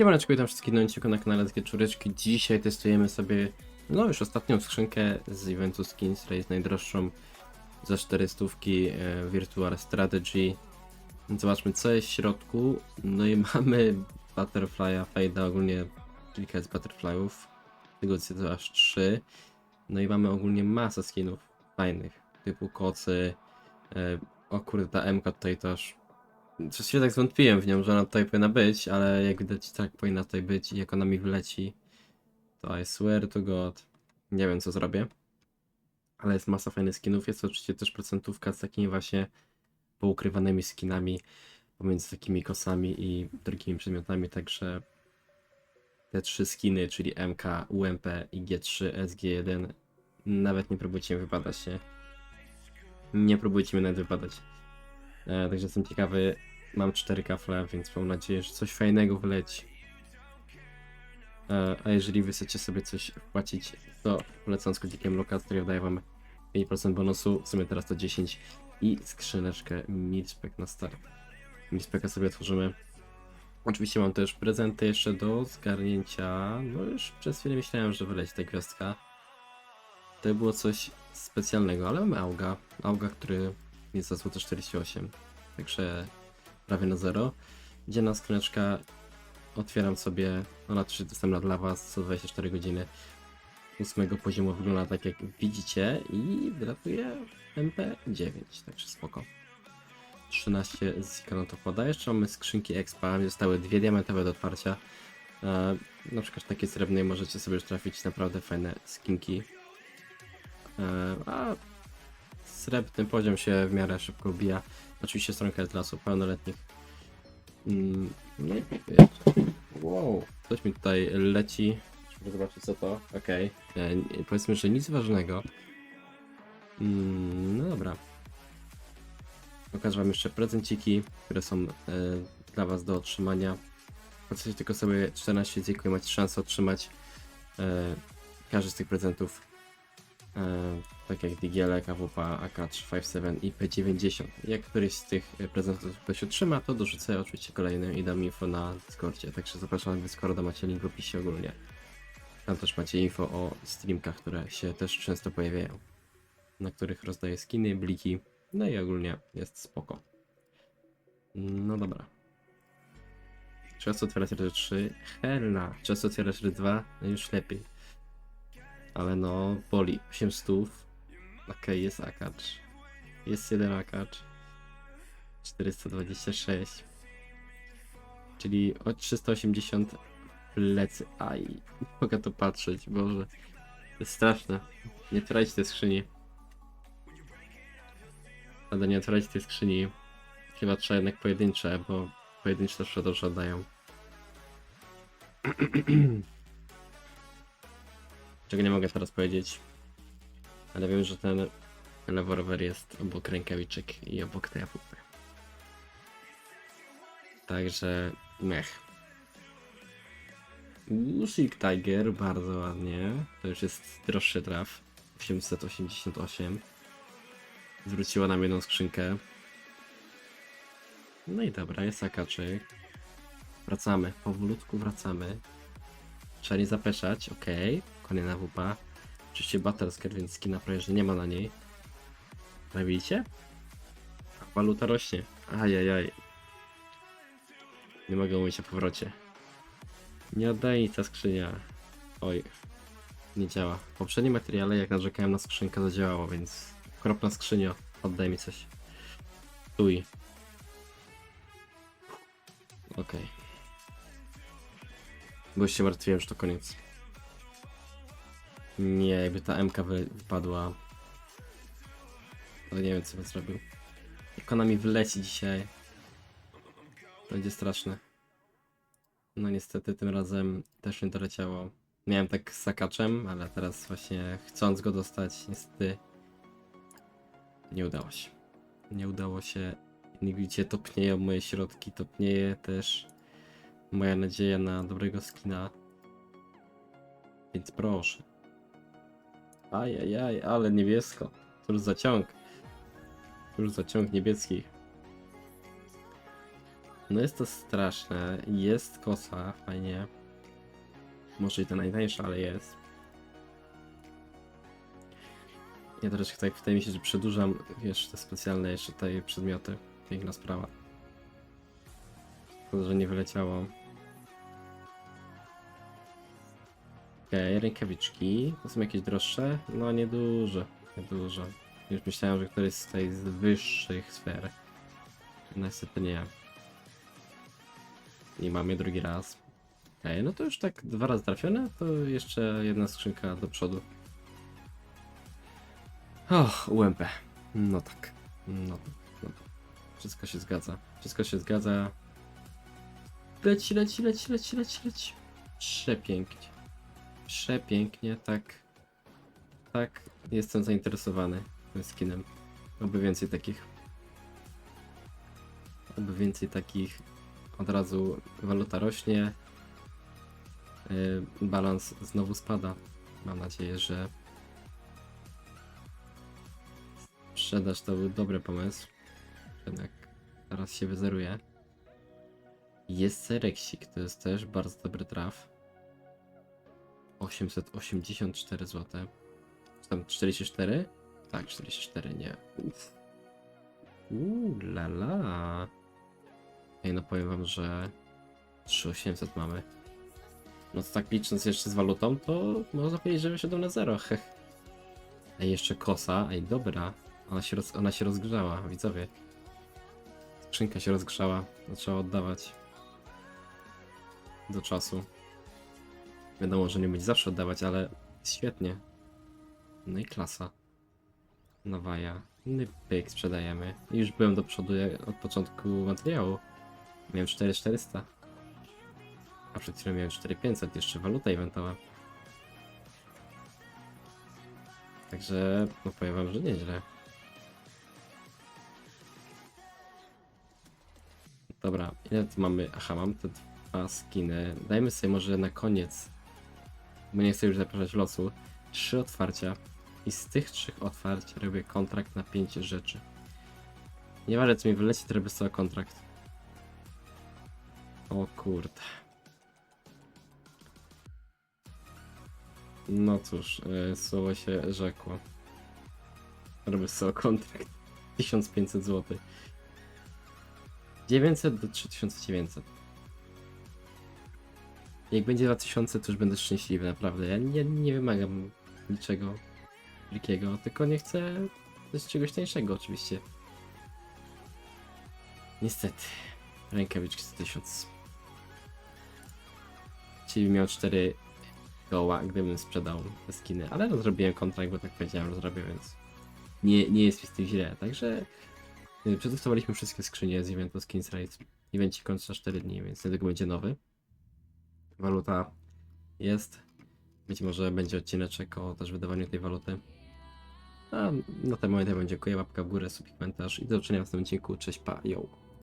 Siemaneczko, witam wszystkich na odcinku na kanale z Czureczki. Dzisiaj testujemy sobie, no już ostatnią skrzynkę z eventu Skins Race, najdroższą za 400 e, Virtual Strategy. Zobaczmy co jest w środku. No i mamy Butterfly'a, Fade'a, ogólnie kilka jest Butterfly'ów. Tego jest aż 3. No i mamy ogólnie masę skinów fajnych, typu kocy. E, o kurde, ta MK tutaj to aż Przez chwilę tak zwątpiłem w nią, że ona tutaj powinna być, ale jak widać tak powinna tutaj być i jak ona mi wleci, to I swear to God, nie wiem co zrobię. Ale jest masa fajnych skinów, jest oczywiście też procentówka z takimi właśnie poukrywanymi skinami pomiędzy takimi kosami i drugimi przedmiotami, także te trzy skiny, czyli MK, UMP i G3, SG1, nawet nie próbujcie mi wypadać, nie? Nie próbujcie mi nawet wypadać. E, także jestem ciekawy. Mam cztery kafle, więc mam nadzieję, że coś fajnego wleci. E, a jeżeli wy chcecie sobie coś wpłacić, to polecam z kodzikiem Lukas, który daje wam 5% bonusu, w sumie teraz to 10 i skrzyneczkę Milspec na start. Milspeca sobie otworzymy. Oczywiście mam też prezenty jeszcze do zgarnięcia. No już przez chwilę myślałem, że wyleci ta gwiazdka. To było coś specjalnego, ale mamy Auga. Auga, który jest za złoto 48. Także prawie na zero. Dzienna skrzyneczka. Otwieram sobie, ona też jest dostępna dla Was, co 24 godziny. Ósmego poziomu wygląda tak jak widzicie i wylatuje MP9, także spoko. 13 z ikonu to wkłada. Jeszcze mamy skrzynki expa, zostały dwie diamentowe do otwarcia. E, na przykład takie srebrnej możecie sobie już trafić naprawdę fajne skinki. E, a srebrny poziom się w miarę szybko ubija. Oczywiście stronka osób pełnoletnich. Mm, no i jeszcze. Wow, coś mi tutaj leci. Żeby zobaczyć co to. Okej. E, nie- Powiedzmy, że nic ważnego. Mm, no dobra. Pokażę wam jeszcze prezenciki, które są e, dla was do otrzymania. Płaccie tylko sobie 14 ziko i macie szansę otrzymać e, każdy z tych prezentów. E, tak jak Digielek, AWP, AK357 i P90. Jak któryś z tych e, prezentów ktoś otrzyma, to dorzucę oczywiście kolejny i dam info na Discordzie. Także zapraszam na Discorda, macie link w opisie ogólnie. Tam też macie info o streamkach, które się też często pojawiają. Na których rozdaję skiny, bliki. No i ogólnie jest spoko. No dobra. Czas otwierać razy 3. Helna. Czas otwierać razy 2. No już lepiej. Ale no, boli. 8 stów. Okej, jest akacz. Jest jeden akacz. 426. Czyli o 380 w plecy. Aj, nie mogę to patrzeć, Boże. To jest straszne. Nie otwierajcie tej skrzyni. Ale nie otwierajcie tej skrzyni. Chyba trzeba jednak pojedyncze, bo pojedyncze też dobrze oddają. Czego nie mogę teraz powiedzieć. Ale wiem, że ten rewolwer jest obok rękawiczek i obok tej AWP. Także mech. Usyk Tiger, bardzo ładnie. To już jest droższy traf. 888. Zwróciła nam jedną skrzynkę. No i dobra, jest akaczyk. Wracamy, powolutku wracamy. Trzeba nie zapeszać, okej. Kolejna wupa. Oczywiście Battlescar, więc skina prawie, że nie ma na niej. No widzicie? Waluta rośnie. Ajajaj. Nie mogę mówić o powrocie. Nie oddaj ta skrzynia. Oj. Nie działa. W poprzednim materiale, jak narzekałem na skrzynkę, zadziałało, więc okropna skrzynio, oddaj mi coś. Tuj. Okej. Bo już się martwiłem, że to koniec. Nie, jakby ta MK wy wypadła. To nie wiem, co bym zrobił. Jak ona mi wleci dzisiaj. To będzie straszne. No niestety tym razem też nie doleciało. Miałem tak z sakaczem, ale teraz właśnie chcąc go dostać, niestety nie udało się. Nie udało się. Jak widzicie, topnieją moje środki, topnieje też moja nadzieja na dobrego skina. Więc proszę. Ajajaj, ale niebiesko. Cóż za ciąg. Cóż za ciąg niebieski. No jest to straszne. Jest kosa, fajnie. Może i ta najtańsza, ale jest. Ja też tak wydaje mi się, że przedłużam, wiesz, te specjalne jeszcze tutaj przedmioty. Piękna sprawa. Szkoda, że nie wyleciało. Okej, rękawiczki. To są jakieś droższe? No nieduże, nieduże. Już myślałem, że któryś z tej z wyższych sfer. Niestety nie. Nie mamy drugi raz. Okej, no to już tak dwa razy trafione, to jeszcze jedna skrzynka do przodu. Och, UMP. No tak. No tak. No tak. Wszystko się zgadza. Wszystko się zgadza. Leci, leci, leci, leci, leci, leci. Przepięknie. Przepięknie, tak. Tak, jestem zainteresowany tym skinem. Oby więcej takich. Oby więcej takich. Od razu waluta rośnie. Yy, balans znowu spada. Mam nadzieję, że sprzedaż to był dobry pomysł. Jednak teraz się wyzeruje. Jest Sereksik, to jest też bardzo dobry traf. 884 zł. Tam 44? Tak, 44, nie. Uff. Uuu, la la. Ej, no powiem wam, że 3800 mamy. No to tak licząc jeszcze z walutą, to można powiedzieć, że wyszedł na zero. Heh. Ej, jeszcze kosa. Ej, dobra. Ona się, roz, ona się rozgrzała, widzowie. Skrzynka się rozgrzała. Trzeba oddawać. Do czasu. Wiadomo, że nie będzie zawsze oddawać, ale świetnie. No i klasa. Nawaja. No i pyk, sprzedajemy. Już byłem do przodu od początku materiału. Miałem 4400. A przed chwilą miałem 4500, jeszcze waluta eventowa. Także, no powiem wam, że nieźle. Dobra, ile tu mamy? Aha, mam te dwa skiny. Dajmy sobie może na koniec, bo nie chcę już zapraszać losu, trzy otwarcia. I z tych trzech otwarć robię kontrakt na pięć rzeczy. Nieważne co mi wyleci, to robię sobie kontrakt. O kurde. No cóż, yy, słowo się rzekło. Robię sobie kontrakt. 1500 zł. 900 do 3900. Jak będzie 2000, to już będę szczęśliwy, naprawdę. Ja nie, nie wymagam niczego wielkiego, tylko nie chcę też czegoś tańszego, oczywiście. Niestety. Rękawiczki za 1000. Czyli miał 4 koła, gdybym sprzedał te skiny, ale no zrobiłem kontrakt, bo tak powiedziałem, że zrobię, więc nie, nie jest mi z tym źle. Także y, przetestowaliśmy wszystkie skrzynie z eventu Skins Race. Evencik kończy za 4 dni, więc niedługo będzie nowy. Waluta jest. Być może będzie odcineczek o też wydawaniu tej waluty. A na ten moment ja wam dziękuję, łapka w górę, subkomentarz i do zobaczenia w następnym odcinku. Cześć, pa, yo!